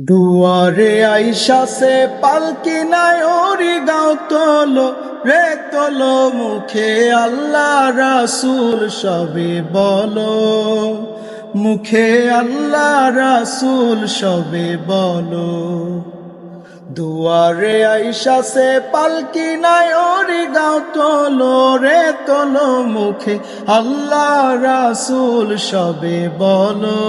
দুয়ারে আইসা সে পালকি নাই ওরি গাও তোলো, রে তোলো মুখে আল্লাহ রাসুল সবে বলো। মুখে আল্লাহ রাসুল সবে বলো। দুয়ারে আইসা সে পালকি নাই ওরি গাও তোলো, রে তোলো মুখে আল্লাহ রাসুল সবে বলো।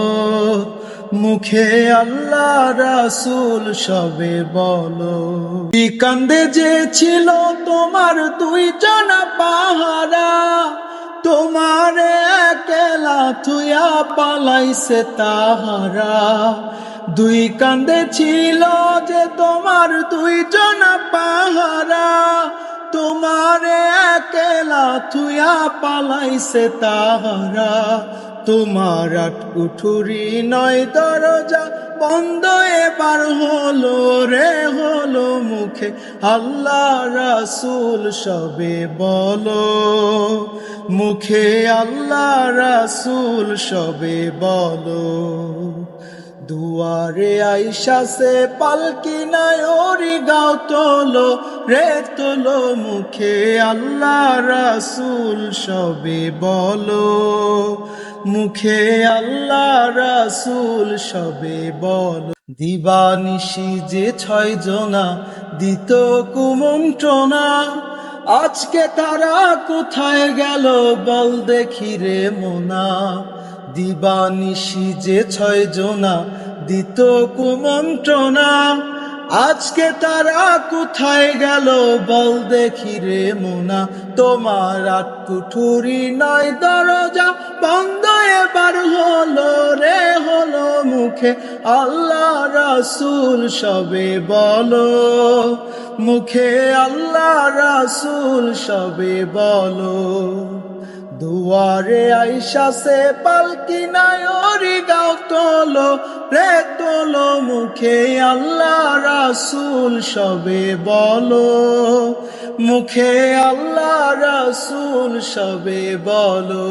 মুখে আল্লাহ রাসুল সবে বলো। কান্দে যে ছিল তোমার দুই জনা পাহারা? তোমার একলা থুয়া পালাইছে তাহারা। দুই কান্দে ছিল যে তোমার দুই জনা পাহারা। তোমার একলা থুয়া পালাইছে তাহারা। তোমার আট কুঠুরি নয় দরজা বন্ধ, এবার হলো রে, হলো মুখে। আল্লাহ রাসুল সবে বলো, মুখে আল্লাহ রাসুল সবে বলো, দুয়ারে আইসা সে পালকি নাই ওরি গাও তোলো। রে তোলো মুখে আল্লাহ রাসুল, সবে বলো। মুখে আল্লাহ রাসুল, সবে বলো। দিবানিশি যে ছয় জনা, দিত কুমন্ত্রণা। আজকে তারা কোথায় গেল বল দেখি রে মোনা। দিবানিশি যে ছয় জনা, দিত কুমন্ত্রণা। আজকে তারা কোথায় গেল বল দেখি রে মোনা। তোমার আট কুঠুরি নয়, দরজা বন্ধ, এবার হলো রে, হলো মুখে। আল্লাহ রাসুল সবে বলো, মুখে আল্লাহ রাসুল সবে বলো। দুয়ারে আইসা সে পালকি নাই, ওরি গাও তোলো রে তোলো মুখে আল্লাহ রাসুল সবে বলো। মুখে আল্লাহ রাসুল সবে বলো।